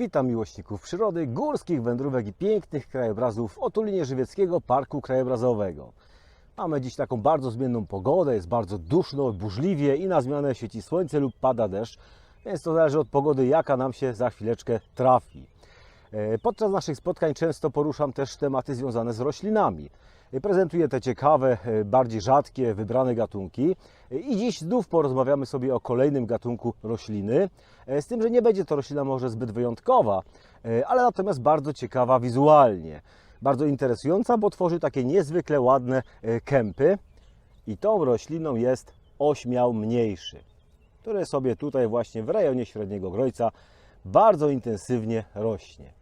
Witam miłośników przyrody, górskich wędrówek i pięknych krajobrazów w otulinie Żywieckiego Parku Krajobrazowego. Mamy dziś taką bardzo zmienną pogodę, jest bardzo duszno, burzliwie i na zmianę świeci słońce lub pada deszcz, więc to zależy od pogody, jaka nam się za chwileczkę trafi. E, Podczas naszych spotkań często poruszam też tematy związane z roślinami. E, Prezentuję te ciekawe, e, bardziej rzadkie, wybrane gatunki. I dziś znów porozmawiamy sobie o kolejnym gatunku rośliny. Z tym, że nie będzie to roślina może zbyt wyjątkowa, ale natomiast bardzo ciekawa wizualnie. Bardzo interesująca, bo tworzy takie niezwykle ładne kępy. I tą rośliną jest ośmiał mniejszy, który sobie tutaj właśnie w rejonie Średniego Grojca bardzo intensywnie rośnie.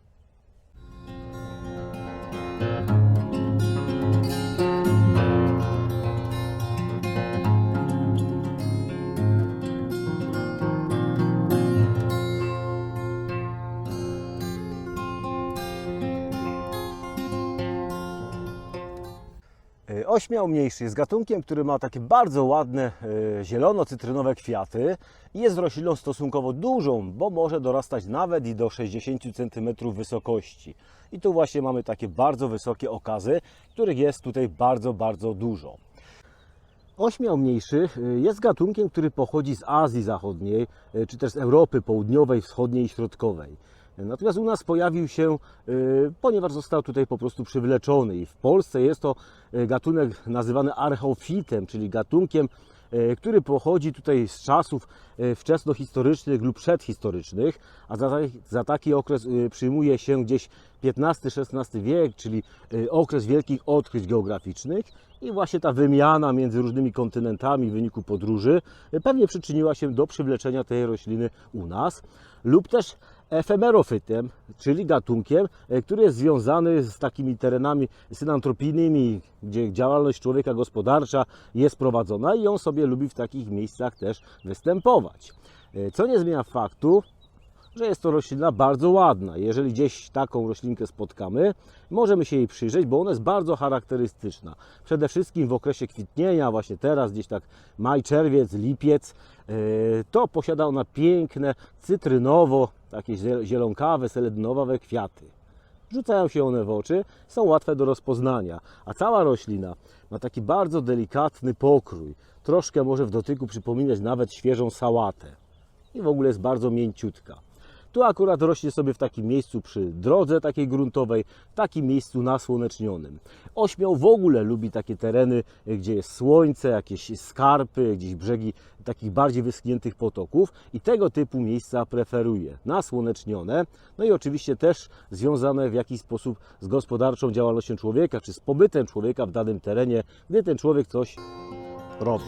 Ośmiał mniejszy jest gatunkiem, który ma takie bardzo ładne e, zielono-cytrynowe kwiaty i jest rośliną stosunkowo dużą, bo może dorastać nawet i do 60 cm wysokości. I tu właśnie mamy takie bardzo wysokie okazy, których jest tutaj bardzo, bardzo dużo. Ośmiał mniejszy y, jest gatunkiem, który pochodzi z Azji Zachodniej, y, czy też z Europy Południowej, Wschodniej i Środkowej. Natomiast u nas pojawił się, y, ponieważ został tutaj po prostu przywleczony i w Polsce jest to y, gatunek nazywany archeofitem, czyli gatunkiem, y, który pochodzi tutaj z czasów wczesnohistorycznych lub przedhistorycznych, a za, za taki okres przyjmuje się gdzieś XV-XVI wiek, czyli okres wielkich odkryć geograficznych i właśnie ta wymiana między różnymi kontynentami w wyniku podróży pewnie przyczyniła się do przywleczenia tej rośliny u nas lub też efemerofytem, czyli gatunkiem, y, który jest związany z takimi terenami synantropijnymi, gdzie działalność człowieka gospodarcza jest prowadzona i on sobie lubi w takich miejscach też występować. Y, Co nie zmienia faktu, że jest to roślina bardzo ładna. Jeżeli gdzieś taką roślinkę spotkamy, możemy się jej przyjrzeć, bo ona jest bardzo charakterystyczna. Przede wszystkim w okresie kwitnienia, właśnie teraz, gdzieś tak maj, czerwiec, lipiec, yy, to posiada ona piękne, cytrynowo, takie ziel- zielonkawe, seledynowe kwiaty. Rzucają się one w oczy, są łatwe do rozpoznania, a cała roślina ma taki bardzo delikatny pokrój. Troszkę może w dotyku przypominać nawet świeżą sałatę i w ogóle jest bardzo mięciutka. Tu akurat rośnie sobie w takim miejscu przy drodze takiej gruntowej, w takim miejscu nasłonecznionym. Ośmiał w ogóle lubi takie tereny, gdzie jest słońce, jakieś skarpy, gdzieś brzegi takich bardziej wyschniętych potoków i tego typu miejsca preferuje. Nasłonecznione, no i oczywiście też związane w jakiś sposób z gospodarczą działalnością człowieka, czy z pobytem człowieka w danym terenie, gdy ten człowiek coś robi.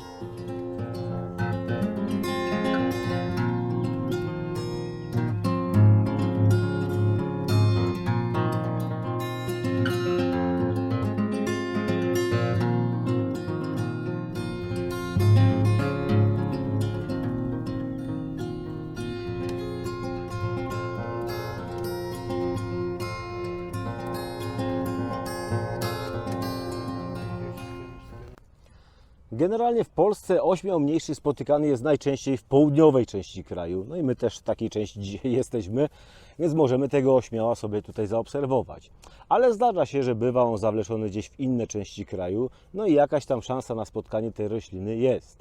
Generalnie w Polsce ośmiał mniejszy spotykany jest najczęściej w południowej części kraju. No i my też w takiej części dzisiaj jesteśmy, więc możemy tego ośmiała sobie tutaj zaobserwować. Ale zdarza się, że bywa on zawleczony gdzieś w inne części kraju, no i jakaś tam szansa na spotkanie tej rośliny jest.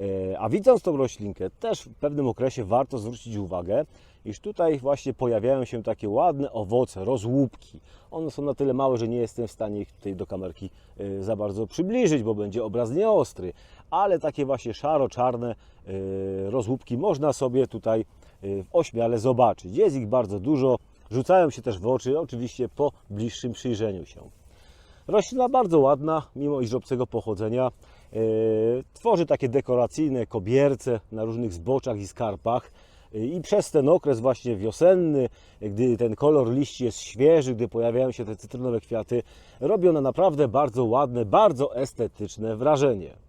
E, A widząc tą roślinkę, też w pewnym okresie warto zwrócić uwagę, iż tutaj właśnie pojawiają się takie ładne owoce, rozłupki. One są na tyle małe, że nie jestem w stanie ich tutaj do kamerki e, za bardzo przybliżyć, bo będzie obraz nieostry, ale takie właśnie szaro-czarne e, rozłupki można sobie tutaj w ośmiale zobaczyć. Jest ich bardzo dużo, rzucają się też w oczy, oczywiście po bliższym przyjrzeniu się. Roślina bardzo ładna, mimo iż obcego pochodzenia. E, Tworzy takie dekoracyjne kobierce na różnych zboczach i skarpach. E, I przez ten okres właśnie wiosenny, gdy ten kolor liści jest świeży, gdy pojawiają się te cytrynowe kwiaty, robi ona naprawdę bardzo ładne, bardzo estetyczne wrażenie.